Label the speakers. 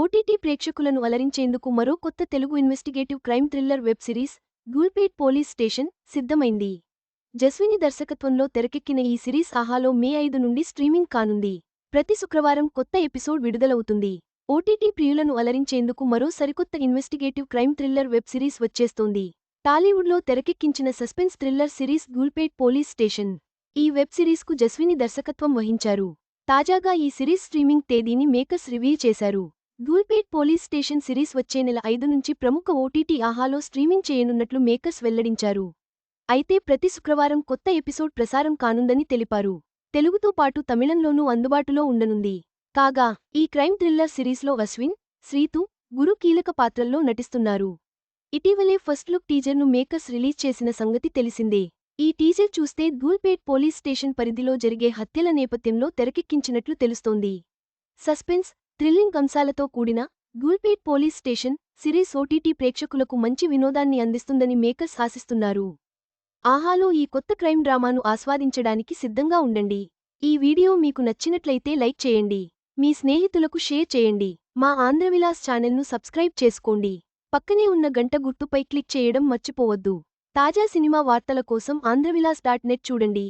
Speaker 1: OTT ప్రేక్షకులను అలరించేందుకు మరో కొత్త Telugu investigative crime thriller web series Dhoolpet police station సిద్ధమైంది. జస్విని దర్శకత్వంలో తెరకెక్కిన ఈ సిరీస్ ఆహాలో మే ఐదు నుండి స్ట్రీమింగ్ కానుంది. ప్రతి శుక్రవారం కొత్త ఎపిసోడ్ విడుదలవుతుంది. ఓటీటీ ప్రియులను అలరించేందుకు మరో సరికొత్త investigative crime thriller web series వచ్చేస్తోంది. టాలీవుడ్లో తెరకెక్కించిన suspense thriller series Dhoolpet police station. ఈ వెబ్ సిరీస్కు జస్విని దర్శకత్వం వహించారు. తాజాగా ఈ సిరీస్ స్ట్రీమింగ్ తేదీని మేకర్స్ రివీల్ చేశారు. ధూల్పేట్ పోలీస్ స్టేషన్ సిరీస్ వచ్చే నెల ఐదు నుంచి ప్రముఖ ఓటీటీ ఆహాలో స్ట్రీమింగ్ చేయనున్నట్లు మేకర్స్ వెల్లడించారు. అయితే ప్రతి శుక్రవారం కొత్త ఎపిసోడ్ ప్రసారం కానుందని తెలిపారు. తెలుగుతో పాటు తమిళంలోనూ అందుబాటులో ఉండనుంది. కాగా ఈ క్రైమ్ థ్రిల్లర్ సిరీస్లో అశ్విన్ శ్రీతు గురు కీలక పాత్రల్లో నటిస్తున్నారు. ఇటీవలే ఫస్ట్ లుక్ టీజర్ను మేకర్స్ రిలీజ్ చేసిన సంగతి తెలిసిందే. ఈ టీజర్ చూస్తే ధూల్పేట్ పోలీస్ స్టేషన్ పరిధిలో జరిగే హత్యల నేపథ్యంలో తెరకెక్కించినట్లు తెలుస్తోంది. సస్పెన్స్ థ్రిల్లింగ్ అంశాలతో కూడిన Dhoolpet police station series OTT ప్రేక్షకులకు మంచి వినోదాన్ని అందిస్తుందని మేకర్స్ ఆశిస్తున్నారు. ఆహాలో ఈ కొత్త క్రైమ్ డ్రామాను ఆస్వాదించడానికి సిద్ధంగా ఉండండి. ఈ వీడియో మీకు నచ్చినట్లయితే లైక్ చేయండి. మీ స్నేహితులకు షేర్ చేయండి. మా ఆంధ్రవిలాస్ ఛానల్ను సబ్స్క్రైబ్ చేసుకోండి. పక్కనే ఉన్న గంట గుర్తుపై క్లిక్ చేయడం మర్చిపోవద్దు. తాజా సినిమా వార్తల కోసం ఆంధ్రవిలాస్ డాట్ నెట్ చూడండి.